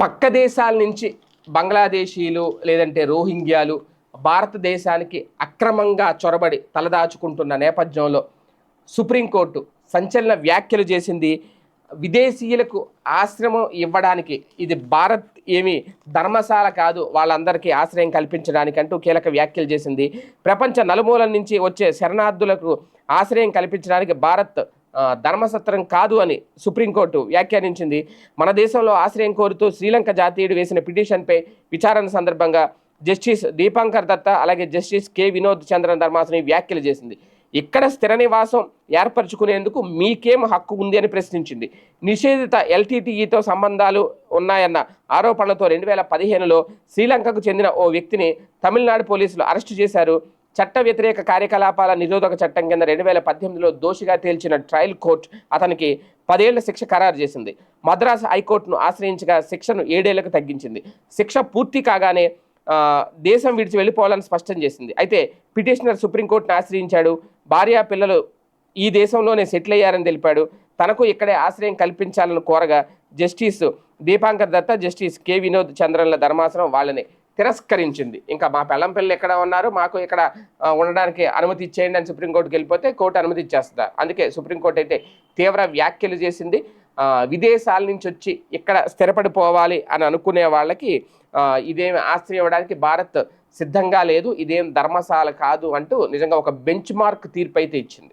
పక్క దేశాల నుంచి బంగ్లాదేశీలు లేదంటే రోహింగ్యాలు భారతదేశానికి అక్రమంగా చొరబడి తలదాచుకుంటున్న నేపథ్యంలో సుప్రీంకోర్టు సంచలన వ్యాఖ్యలు చేసింది విదేశీయులకు ఆశ్రమం ఇవ్వడానికి. ఇది భారత్ ఏమి ధర్మశాల కాదు వాళ్ళందరికీ ఆశ్రయం కల్పించడానికి అంటూ కీలక వ్యాఖ్యలు చేసింది. ప్రపంచ నలుమూలల నుంచి వచ్చే శరణార్థులకు ఆశ్రయం కల్పించడానికి భారత్ ధర్మసత్రం కాదు అని సుప్రీంకోర్టు వ్యాఖ్యానించింది. మన దేశంలో ఆశ్రయం కోరుతూ శ్రీలంక జాతీయుడు వేసిన పిటిషన్పై విచారణ సందర్భంగా జస్టిస్ దీపాంకర్ దత్త అలాగే జస్టిస్ కె. వినోద్ చంద్రన్ ధర్మాసుని వ్యాఖ్యలు చేసింది. ఇక్కడ స్థిర నివాసం ఏర్పరచుకునేందుకు మీకేం హక్కు ఉంది అని ప్రశ్నించింది. నిషేధిత ఎల్టీటీఈతో సంబంధాలు ఉన్నాయన్న ఆరోపణలతో రెండు వేల పదిహేనులో శ్రీలంకకు చెందిన ఓ వ్యక్తిని తమిళనాడు పోలీసులు అరెస్టు చేశారు. చట్ట వ్యతిరేక కార్యకలాపాల నిరోధక చట్టం కింద రెండు వేల పద్దెనిమిదిలో దోషిగా తేల్చిన ట్రయల్ కోర్టు అతనికి పదేళ్ళ శిక్ష ఖరారు చేసింది. మద్రాసు హైకోర్టును ఆశ్రయించగా శిక్షను ఏడేళ్ళకు తగ్గించింది. శిక్ష పూర్తి కాగానే దేశం విడిచి వెళ్ళిపోవాలని స్పష్టం చేసింది. అయితే పిటిషనర్ సుప్రీంకోర్టును ఆశ్రయించాడు. భార్య పిల్లలు ఈ దేశంలోనే సెటిల్ అయ్యారని తెలిపాడు. తనకు ఇక్కడే ఆశ్రయం కల్పించాలని కోరగా justice Dipankar Datta justice K. Vinod చంద్రన్ల ధర్మాసనం వాళ్ళని తిరస్కరించింది. ఇంకా మా పెళ్ళం పిల్లలు ఎక్కడ ఉన్నారు? మాకు ఇక్కడ ఉండడానికి అనుమతి ఇచ్చేయండి అని సుప్రీంకోర్టుకి వెళ్ళిపోతే కోర్టు అనుమతి ఇచ్చేస్తుంది? అందుకే సుప్రీంకోర్టు అయితే తీవ్ర వ్యాఖ్యలు చేసింది. విదేశాల నుంచి వచ్చి ఇక్కడ స్థిరపడిపోవాలి అని అనుకునే వాళ్ళకి ఇదేమి ఆశ్రయం ఇవ్వడానికి భారత్ సిద్ధంగా లేదు ఇదేం ధర్మశాల కాదు అంటూ నిజంగా ఒక బెంచ్ మార్క్ తీర్పు అయితే ఇచ్చింది.